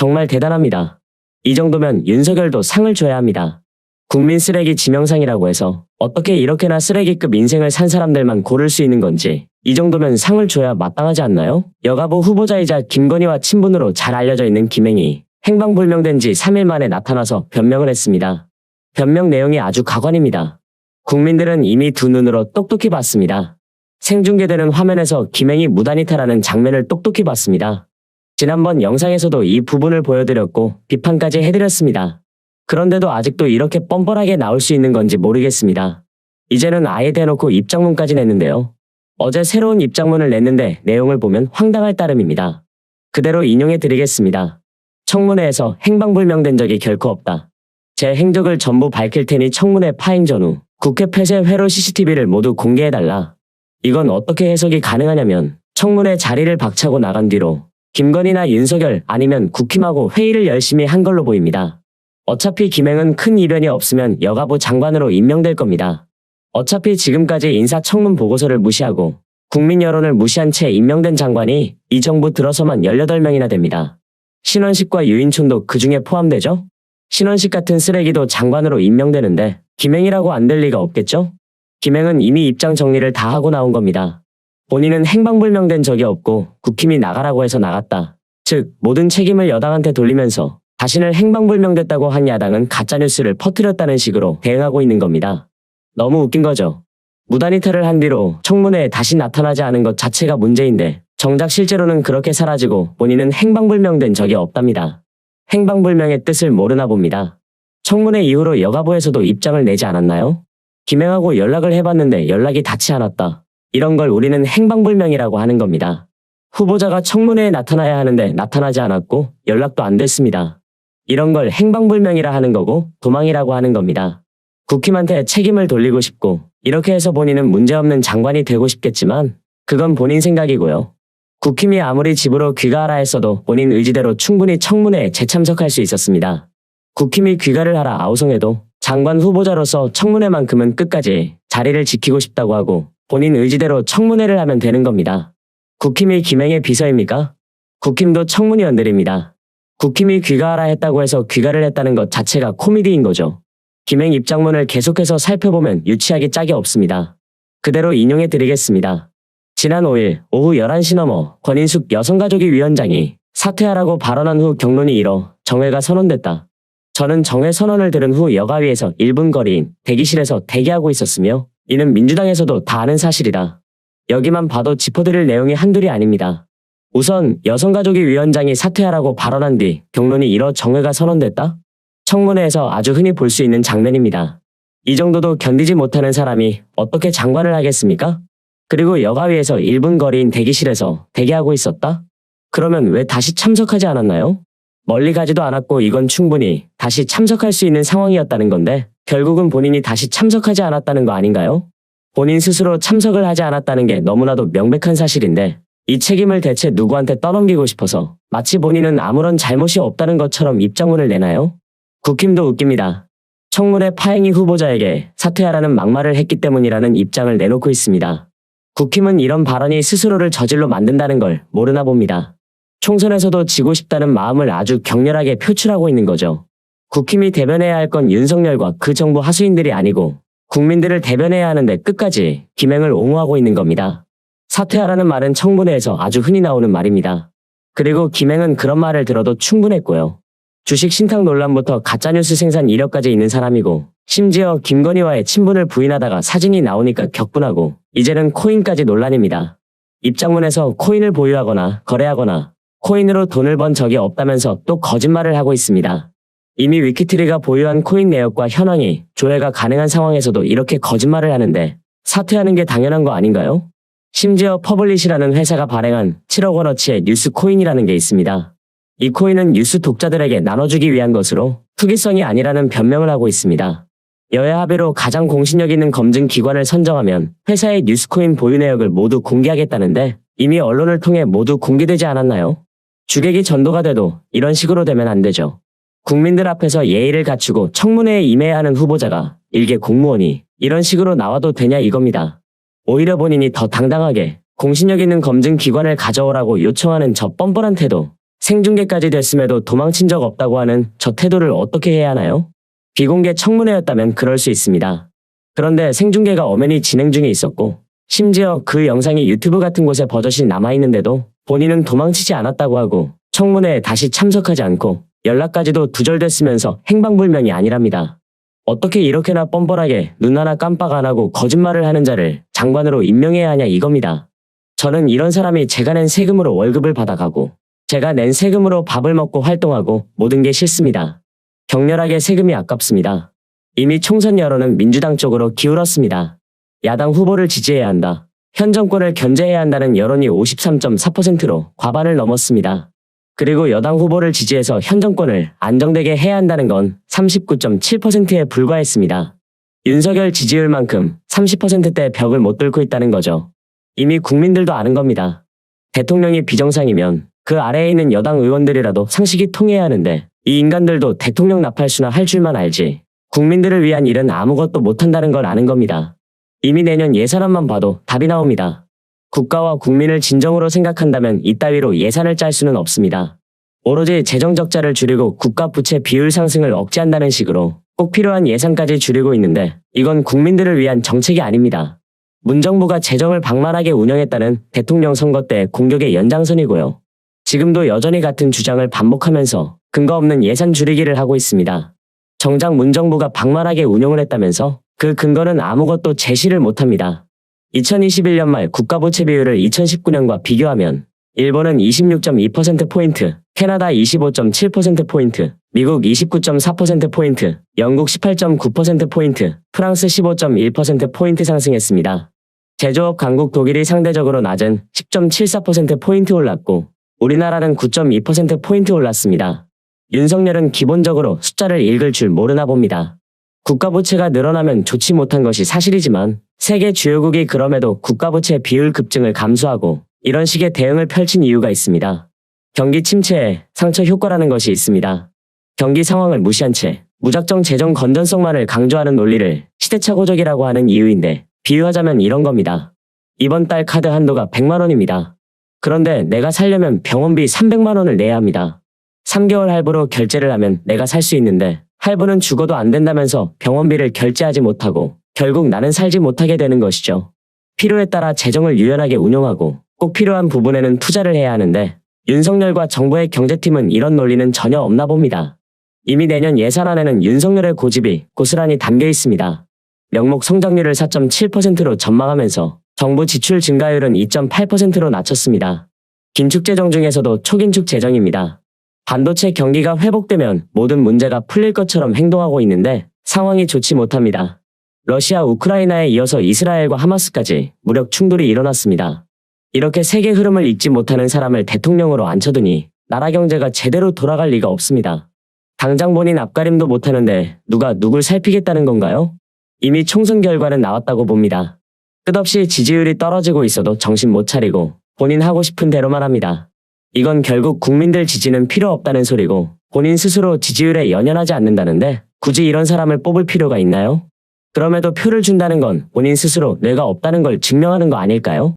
정말 대단합니다. 이 정도면 윤석열도 상을 줘야 합니다. 국민 쓰레기 지명상이라고 해서 어떻게 이렇게나 쓰레기급 인생을 산 사람들만 고를 수 있는 건지 이 정도면 상을 줘야 마땅하지 않나요? 여가부 후보자이자 김건희와 친분으로 잘 알려져 있는 김행이 행방불명된 지 3일 만에 나타나서 변명을 했습니다. 변명 내용이 아주 가관입니다. 국민들은 이미 두 눈으로 똑똑히 봤습니다. 생중계되는 화면에서 김행이 무단이탈하는 장면을 똑똑히 봤습니다. 지난번 영상에서도 이 부분을 보여드렸고 비판까지 해드렸습니다. 그런데도 아직도 이렇게 뻔뻔하게 나올 수 있는 건지 모르겠습니다. 이제는 아예 대놓고 입장문까지 냈는데요. 어제 새로운 입장문을 냈는데 내용을 보면 황당할 따름입니다. 그대로 인용해 드리겠습니다. 청문회에서 행방불명된 적이 결코 없다. 제 행적을 전부 밝힐 테니 청문회 파행 전후 국회 폐쇄 회로 CCTV를 모두 공개해달라. 이건 어떻게 해석이 가능하냐면 청문회 자리를 박차고 나간 뒤로 김건희나 윤석열 아니면 국힘하고 회의를 열심히 한 걸로 보입니다. 어차피 김행은 큰 이변이 없으면 여가부 장관으로 임명될 겁니다. 어차피 지금까지 인사청문 보고서를 무시하고 국민 여론을 무시한 채 임명된 장관이 이 정부 들어서만 18명이나 됩니다. 신원식과 유인촌도 그 중에 포함되죠? 신원식 같은 쓰레기도 장관으로 임명되는데 김행이라고 안 될 리가 없겠죠? 김행은 이미 입장 정리를 다 하고 나온 겁니다. 본인은 행방불명된 적이 없고 국힘이 나가라고 해서 나갔다. 즉 모든 책임을 여당한테 돌리면서 자신을 행방불명됐다고 한 야당은 가짜뉴스를 퍼뜨렸다는 식으로 대응하고 있는 겁니다. 너무 웃긴 거죠. 무단이탈을 한 뒤로 청문회에 다시 나타나지 않은 것 자체가 문제인데 정작 실제로는 그렇게 사라지고 본인은 행방불명된 적이 없답니다. 행방불명의 뜻을 모르나 봅니다. 청문회 이후로 여가부에서도 입장을 내지 않았나요? 김행하고 연락을 해봤는데 연락이 닿지 않았다. 이런 걸 우리는 행방불명이라고 하는 겁니다. 후보자가 청문회에 나타나야 하는데 나타나지 않았고 연락도 안 됐습니다. 이런 걸 행방불명이라 하는 거고 도망이라고 하는 겁니다. 국힘한테 책임을 돌리고 싶고 이렇게 해서 본인은 문제없는 장관이 되고 싶겠지만 그건 본인 생각이고요. 국힘이 아무리 집으로 귀가하라 했어도 본인 의지대로 충분히 청문회에 재참석할 수 있었습니다. 국힘이 귀가를 하라 아우성해도 장관 후보자로서 청문회만큼은 끝까지 자리를 지키고 싶다고 하고 본인 의지대로 청문회를 하면 되는 겁니다. 국힘이 김행의 비서입니까? 국힘도 청문위원들입니다. 국힘이 귀가하라 했다고 해서 귀가를 했다는 것 자체가 코미디인 거죠. 김행 입장문을 계속해서 살펴보면 유치하기 짝이 없습니다. 그대로 인용해 드리겠습니다. 지난 5일 오후 11시 넘어 권인숙 여성가족위 위원장이 사퇴하라고 발언한 후 경론이 일어 정회가 선언됐다. 저는 정회 선언을 들은 후 여가위에서 1분 거리인 대기실에서 대기하고 있었으며 이는 민주당에서도 다 아는 사실이다. 여기만 봐도 짚어드릴 내용이 한둘이 아닙니다. 우선 여성가족위 위원장이 사퇴하라고 발언한 뒤 경론이 일어 정회가 선언됐다? 청문회에서 아주 흔히 볼 수 있는 장면입니다. 이 정도도 견디지 못하는 사람이 어떻게 장관을 하겠습니까? 그리고 여가위에서 1분 거리인 대기실에서 대기하고 있었다? 그러면 왜 다시 참석하지 않았나요? 멀리 가지도 않았고 이건 충분히 다시 참석할 수 있는 상황이었다는 건데 결국은 본인이 다시 참석하지 않았다는 거 아닌가요? 본인 스스로 참석을 하지 않았다는 게 너무나도 명백한 사실인데 이 책임을 대체 누구한테 떠넘기고 싶어서 마치 본인은 아무런 잘못이 없다는 것처럼 입장문을 내나요? 국힘도 웃깁니다. 청문회 파행이 후보자에게 사퇴하라는 막말을 했기 때문이라는 입장을 내놓고 있습니다. 국힘은 이런 발언이 스스로를 저질로 만든다는 걸 모르나 봅니다. 총선에서도 지고 싶다는 마음을 아주 격렬하게 표출하고 있는 거죠. 국힘이 대변해야 할 건 윤석열과 그 정부 하수인들이 아니고 국민들을 대변해야 하는데 끝까지 김행을 옹호하고 있는 겁니다. 사퇴하라는 말은 청문회에서 아주 흔히 나오는 말입니다. 그리고 김행은 그런 말을 들어도 충분했고요. 주식 신탁 논란부터 가짜뉴스 생산 이력까지 있는 사람이고 심지어 김건희와의 친분을 부인하다가 사진이 나오니까 격분하고 이제는 코인까지 논란입니다. 입장문에서 코인을 보유하거나 거래하거나 코인으로 돈을 번 적이 없다면서 또 거짓말을 하고 있습니다. 이미 위키트리가 보유한 코인 내역과 현황이 조회가 가능한 상황에서도 이렇게 거짓말을 하는데 사퇴하는 게 당연한 거 아닌가요? 심지어 퍼블리시라는 회사가 발행한 7억 원어치의 뉴스 코인이라는 게 있습니다. 이 코인은 뉴스 독자들에게 나눠주기 위한 것으로 투기성이 아니라는 변명을 하고 있습니다. 여야 합의로 가장 공신력 있는 검증 기관을 선정하면 회사의 뉴스코인 보유 내역을 모두 공개하겠다는데 이미 언론을 통해 모두 공개되지 않았나요? 주객이 전도가 돼도 이런 식으로 되면 안 되죠. 국민들 앞에서 예의를 갖추고 청문회에 임해야 하는 후보자가 일개 공무원이 이런 식으로 나와도 되냐 이겁니다. 오히려 본인이 더 당당하게 공신력 있는 검증 기관을 가져오라고 요청하는 저 뻔뻔한 태도. 생중계까지 됐음에도 도망친 적 없다고 하는 저 태도를 어떻게 해야 하나요? 비공개 청문회였다면 그럴 수 있습니다. 그런데 생중계가 엄연히 진행 중에 있었고 심지어 그 영상이 유튜브 같은 곳에 버젓이 남아있는데도 본인은 도망치지 않았다고 하고 청문회에 다시 참석하지 않고 연락까지도 두절됐으면서 행방불명이 아니랍니다. 어떻게 이렇게나 뻔뻔하게 눈 하나 깜빡 안 하고 거짓말을 하는 자를 장관으로 임명해야 하냐 이겁니다. 저는 이런 사람이 제가 낸 세금으로 월급을 받아가고 제가 낸 세금으로 밥을 먹고 활동하고 모든 게 싫습니다. 격렬하게 세금이 아깝습니다. 이미 총선 여론은 민주당 쪽으로 기울었습니다. 야당 후보를 지지해야 한다. 현 정권을 견제해야 한다는 여론이 53.4%로 과반을 넘었습니다. 그리고 여당 후보를 지지해서 현 정권을 안정되게 해야 한다는 건 39.7%에 불과했습니다. 윤석열 지지율만큼 30%대 벽을 못 뚫고 있다는 거죠. 이미 국민들도 아는 겁니다. 대통령이 비정상이면 그 아래에 있는 여당 의원들이라도 상식이 통해야 하는데 이 인간들도 대통령 나팔수나 할 줄만 알지 국민들을 위한 일은 아무것도 못한다는 걸 아는 겁니다. 이미 내년 예산안만 봐도 답이 나옵니다. 국가와 국민을 진정으로 생각한다면 이따위로 예산을 짤 수는 없습니다. 오로지 재정 적자를 줄이고 국가 부채 비율 상승을 억제한다는 식으로 꼭 필요한 예산까지 줄이고 있는데 이건 국민들을 위한 정책이 아닙니다. 문정부가 재정을 방만하게 운영했다는 대통령 선거 때 공격의 연장선이고요. 지금도 여전히 같은 주장을 반복하면서 근거 없는 예산 줄이기를 하고 있습니다. 정작 문정부가 방만하게 운영을 했다면서 그 근거는 아무것도 제시를 못합니다. 2021년 말 국가부채 비율을 2019년과 비교하면 일본은 26.2%포인트, 캐나다 25.7%포인트, 미국 29.4%포인트, 영국 18.9%포인트, 프랑스 15.1%포인트 상승했습니다. 제조업 강국 독일이 상대적으로 낮은 10.74%포인트 올랐고 우리나라는 9.2%포인트 올랐습니다. 윤석열은 기본적으로 숫자를 읽을 줄 모르나 봅니다. 국가부채가 늘어나면 좋지 못한 것이 사실이지만 세계 주요국이 그럼에도 국가부채 비율 급증을 감수하고 이런 식의 대응을 펼친 이유가 있습니다. 경기 침체에 상처 효과라는 것이 있습니다. 경기 상황을 무시한 채 무작정 재정 건전성만을 강조하는 논리를 시대착오적이라고 하는 이유인데 비유하자면 이런 겁니다. 이번 달 카드 한도가 100만 원입니다. 그런데 내가 살려면 병원비 300만 원을 내야 합니다. 3개월 할부로 결제를 하면 내가 살 수 있는데 할부는 죽어도 안 된다면서 병원비를 결제하지 못하고 결국 나는 살지 못하게 되는 것이죠. 필요에 따라 재정을 유연하게 운용하고 꼭 필요한 부분에는 투자를 해야 하는데 윤석열과 정부의 경제팀은 이런 논리는 전혀 없나 봅니다. 이미 내년 예산안에는 윤석열의 고집이 고스란히 담겨 있습니다. 명목 성장률을 4.7%로 전망하면서 정부 지출 증가율은 2.8%로 낮췄습니다. 긴축 재정 중에서도 초긴축 재정입니다. 반도체 경기가 회복되면 모든 문제가 풀릴 것처럼 행동하고 있는데 상황이 좋지 못합니다. 러시아 우크라이나에 이어서 이스라엘과 하마스까지 무력 충돌이 일어났습니다. 이렇게 세계 흐름을 읽지 못하는 사람을 대통령으로 앉혀두니 나라 경제가 제대로 돌아갈 리가 없습니다. 당장 본인 앞가림도 못하는데 누가 누굴 살피겠다는 건가요? 이미 총선 결과는 나왔다고 봅니다. 끝없이 지지율이 떨어지고 있어도 정신 못 차리고 본인 하고 싶은 대로만 합니다. 이건 결국 국민들 지지는 필요 없다는 소리고 본인 스스로 지지율에 연연하지 않는다는데 굳이 이런 사람을 뽑을 필요가 있나요? 그럼에도 표를 준다는 건 본인 스스로 뇌가 없다는 걸 증명하는 거 아닐까요?